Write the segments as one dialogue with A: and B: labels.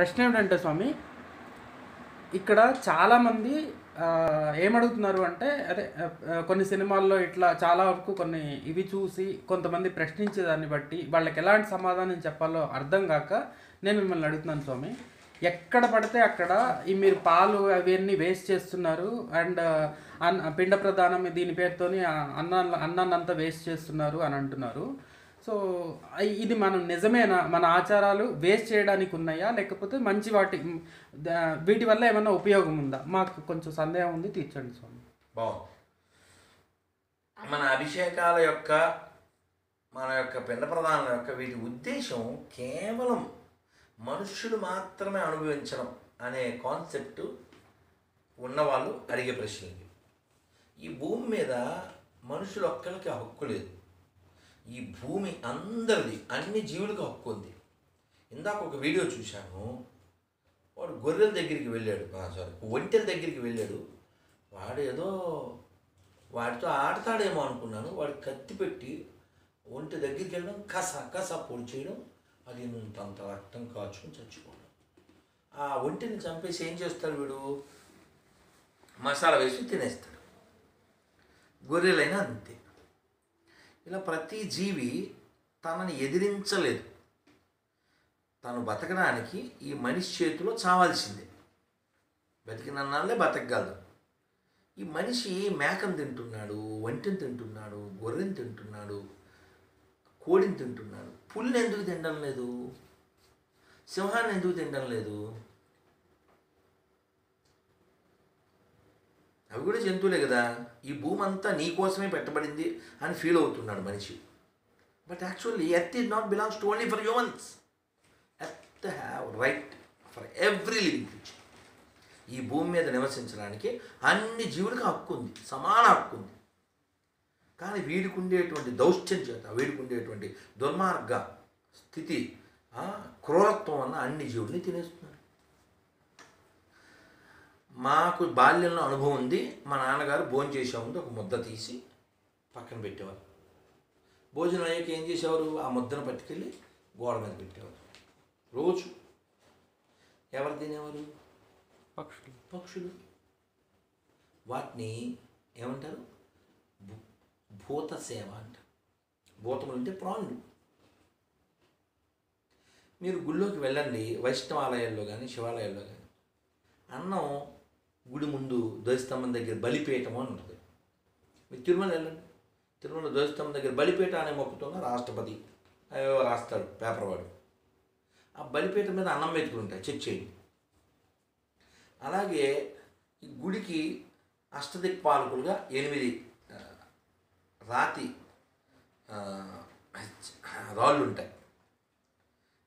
A: ప్రశ్న ఏమిటంటే స్వామి ఇక్కడ చాలామంది ఏమడుగుతున్నారు అంటే అదే కొన్ని సినిమాల్లో ఇట్లా చాలా వరకు కొన్ని ఇవి చూసి కొంతమంది ప్రశ్నించే దాన్ని బట్టి వాళ్ళకి ఎలాంటి సమాధానం చెప్పాలో అర్థం కాక నేను మిమ్మల్ని అడుగుతున్నాను స్వామి. ఎక్కడ పడితే అక్కడ ఈ మీరు పాలు అవన్నీ వేస్ట్ చేస్తున్నారు అండ్ అన్న పిండ ప్రధానం దీని పేరుతోని అన్న అన్నాన్నంతా వేస్ట్ చేస్తున్నారు అని అంటున్నారు. సో ఇది మనం నిజమేనా మన ఆచారాలు వేస్ట్ చేయడానికి ఉన్నాయా? లేకపోతే మంచి వాటి వీటి వల్ల ఏమైనా ఉపయోగం ఉందా? మాకు కొంచెం సందేహం ఉంది తీర్చండి స్వామి.
B: బాగుంది. మన అభిషేకాల యొక్క మన యొక్క పిండ ప్రధానం యొక్క వీటి ఉద్దేశం కేవలం మనుష్యులు మాత్రమే అనుభవించడం అనే కాన్సెప్ట్ ఉన్నవాళ్ళు అడిగే ప్రశ్నలు ఈ భూమి మీద మనుషులు ఒక్కరికి హక్కు లేదు. ఈ భూమి అందరిది అన్ని జీవులకు హక్కు ఉంది. ఇందాక ఒక వీడియో చూశాను. వాడు గొర్రెల దగ్గరికి వెళ్ళాడు. సారీ ఒంటెల దగ్గరికి వెళ్ళాడు. వాడు ఏదో వాడితో ఆడతాడేమో అనుకున్నాను. వాడు కత్తి పెట్టి ఒంటి దగ్గరికి వెళ్ళడం కస కస పొడి చేయడం అది అంత రక్తం కాచుకొని చచ్చిపోవడం. ఆ ఒంటిని చంపేసి ఏం చేస్తాడు వీడు? మసాలా వేసి తినేస్తాడు. గొర్రెలైనా అంతే. ఇలా ప్రతి జీవి తనని ఎదిరించలేదు. తను బతకడానికి ఈ మనిషి చేతిలో చావాల్సిందే. బతికినన్నాళ్ళే బతకగలదు. ఈ మనిషి మేకను తింటున్నాడు వంటిని తింటున్నాడు గొర్రెని తింటున్నాడు కోడిని తింటున్నాడు. పుల్ని ఎందుకు తినడం లేదు? సింహాన్ని ఎందుకు తినడం లేదు? అవి కూడా జంతువులే కదా. ఈ భూమి అంతా నీ కోసమే పెట్టబడింది అని ఫీల్ అవుతున్నాడు మనిషి. But actually earth is not belongs to only for humans earth have right for every living creature ఈ భూమి మీద నివసించడానికి అన్ని జీవులకు హక్కు ఉంది సమాన హక్కు ఉంది. కానీ వీడికి ఉండేటువంటి దౌష్ట్యం చేత వీడికి ఉండేటువంటి దుర్మార్గ స్థితి క్రూరత్వం వల్ల అన్ని జీవుల్ని తినేస్తున్నాడు మాకు బాల్యంలో అనుభవం ఉంది. మా నాన్నగారు భోజనం చేసే ముందు ఒక ముద్ద తీసి పక్కన పెట్టేవారు. భోజనం అయ్యాక ఏం చేసేవారు? ఆ ముద్దను పట్టుకెళ్ళి గోడ మీద పెట్టేవారు. రోజు ఎవరు తినేవారు?
A: పక్షులు.
B: పక్షులు. వాటిని ఏమంటారు? భూత సేవ అంటారు. భూతములు అంటే ప్రాణులు. మీరు గుళ్ళోకి వెళ్ళండి వైష్ణవాలయాల్లో కానీ శివాలయాల్లో కానీ అన్నం గుడి ముందు ధ్వజస్తంభం దగ్గర బలిపీఠం అని ఉంటుంది. మీరు తిరుమల వెళ్ళండి. తిరుమల ధ్వజస్తంభం దగ్గర బలిపీఠ అనే మొక్కుతున్న రాష్ట్రపతి అవేవో రాస్తాడు పేపర్ వాడు. ఆ బలిపీఠ మీద అన్నం మెతుకులు ఉంటాయి చెక్ చేయండి. అలాగే ఈ గుడికి అష్టదిక్పాలకులుగా ఎనిమిది రాతి రాళ్ళు ఉంటాయి.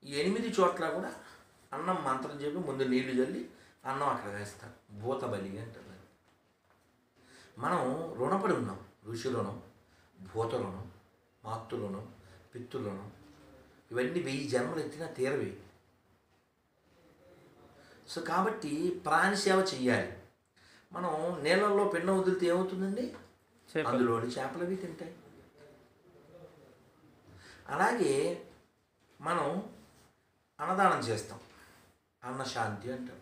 B: ఈ ఎనిమిది చోట్ల కూడా అన్నం మంత్రం చెప్పి ముందు నీళ్ళు చల్లి అన్నం అక్కడ వేస్తారు భూత బలి అంటారు. మనం రుణపడి ఉన్నాం. ఋషి రుణం భూత రుణం మాతృ రుణం పితృ రుణం ఇవన్నీ వెయ్యి జన్మలు ఎత్తినా తీరవి. సో కాబట్టి ప్రాణి సేవ చెయ్యాలి. మనం నీళ్ళల్లో పెన్న వదిలితే ఏమవుతుందండి. అందులోని చేపలు అవి తింటాయి. అలాగే మనం అన్నదానం చేస్తాం. అన్నశాంతి అంటాం.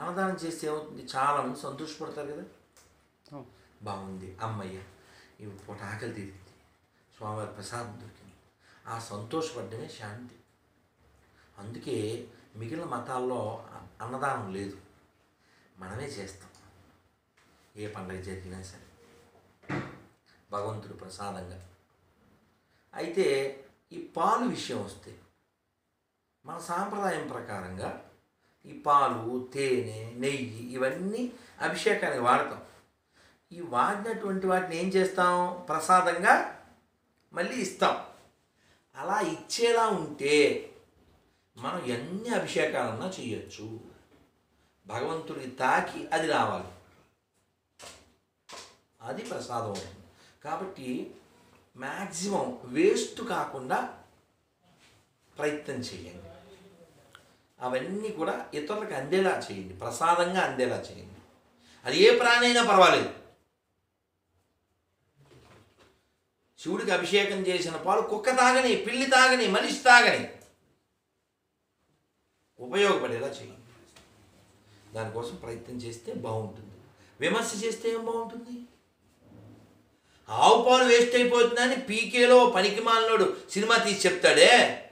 B: అన్నదానం చేస్తే ఏమవుతుంది చాలామంది సంతోషపడతారు కదా. బాగుంది అమ్మయ్య ఈ పూట ఆకలి తీరింది. స్వామివారి ప్రసాదం దొరికింది. ఆ సంతోషపడ్డమే శాంతి. అందుకే మిగిలిన మతాల్లో అన్నదానం లేదు. మనమే చేస్తాం. ఏ పండగ జరిగినా సరే. భగవంతుడు ప్రసాదంగా. అయితే ఈ పాలు విషయం వస్తే మన సాంప్రదాయం ప్రకారంగా ఈ పాలు తేనె నెయ్యి ఇవన్నీ అభిషేకానికి వాడతాం. ఈ వాడినటువంటి వాటిని ఏం చేస్తాం? ప్రసాదంగా మళ్ళీ ఇస్తాం. అలా ఇచ్చేలా ఉంటే మనం ఎన్ని అభిషేకాలన్నా చేయొచ్చు. భగవంతుడికి తాకి అది రావాలి. అది ప్రసాదం అవుతుంది. కాబట్టి మ్యాక్సిమం వేస్ట్ కాకుండా ప్రయత్నం చేయండి. అవన్నీ కూడా ఇతరులకు అందేలా చేయండి. ప్రసాదంగా అందేలా చేయండి. అది ఏ ప్రాణైనా పర్వాలేదు. శివుడికి అభిషేకం చేసిన పాలు కుక్క తాగని పిల్లి తాగని మనిషి తాగని ఉపయోగపడేలా చేయండి. దానికోసం ప్రయత్నం చేస్తే బాగుంటుంది. విమర్శ చేస్తే ఏం బాగుంటుంది? ఆవు పాలు వేస్ట్ అయిపోతుందని పీకేలో పనికి మాలినోడు సినిమా తీసి చెప్తాడే?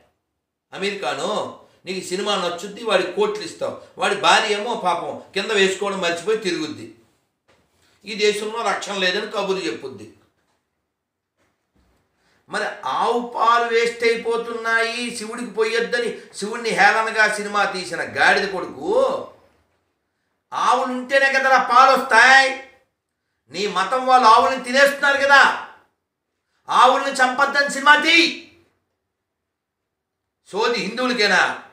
B: అమెరికాను నీకు సినిమా నచ్చుద్ది వాడికి కోట్లు ఇస్తావు. వాడి భార్య ఏమో పాపం కింద వేసుకోవడం మర్చిపోయి తిరుగుద్ది. ఈ దేశంలో రక్షణ లేదని కబుర్లు చెప్పుద్ది. మరి ఆవు పాలు వేస్ట్ అయిపోతున్నాయి శివుడికి పోయొద్దని శివుడిని హేళనగా సినిమా తీసిన గాడిద కొడుకు ఆవులు ఉంటేనే కదా పాలు వస్తాయి. నీ మతం వాళ్ళు ఆవుల్ని తినేస్తున్నారు కదా. ఆవుల్ని చంపద్దని సినిమా తీ సోది హిందువులకేనా?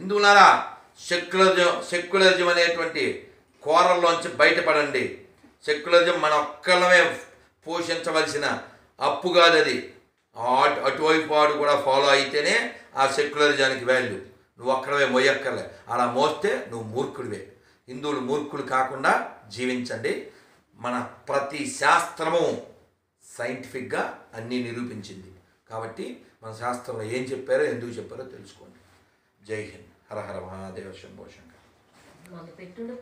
B: హిందువులారా సెక్యులరిజం సెక్యులరిజం అనేటువంటి కోరల్లోంచి బయటపడండి. సెక్యులరిజం మన ఒక్కళ్ళమే పోషించవలసిన అప్పు కాదు అది. అటు అటువైపు వాడు కూడా ఫాలో అయితేనే ఆ సెక్యులరిజానికి వాల్యూ. నువ్వు ఒక్కడవే మొయ్యక్కర్లే. అలా మోస్తే నువ్వు మూర్ఖుడివే. హిందువులు మూర్ఖులు కాకుండా జీవించండి. మన ప్రతి శాస్త్రము సైంటిఫిక్గా అన్నీ నిరూపించింది. కాబట్టి మన శాస్త్రంలో ఏం చెప్పారో ఎందుకు చెప్పారో తెలుసుకోండి. జై హింద్. హర హర మహాదేవ శంభో శంకర్.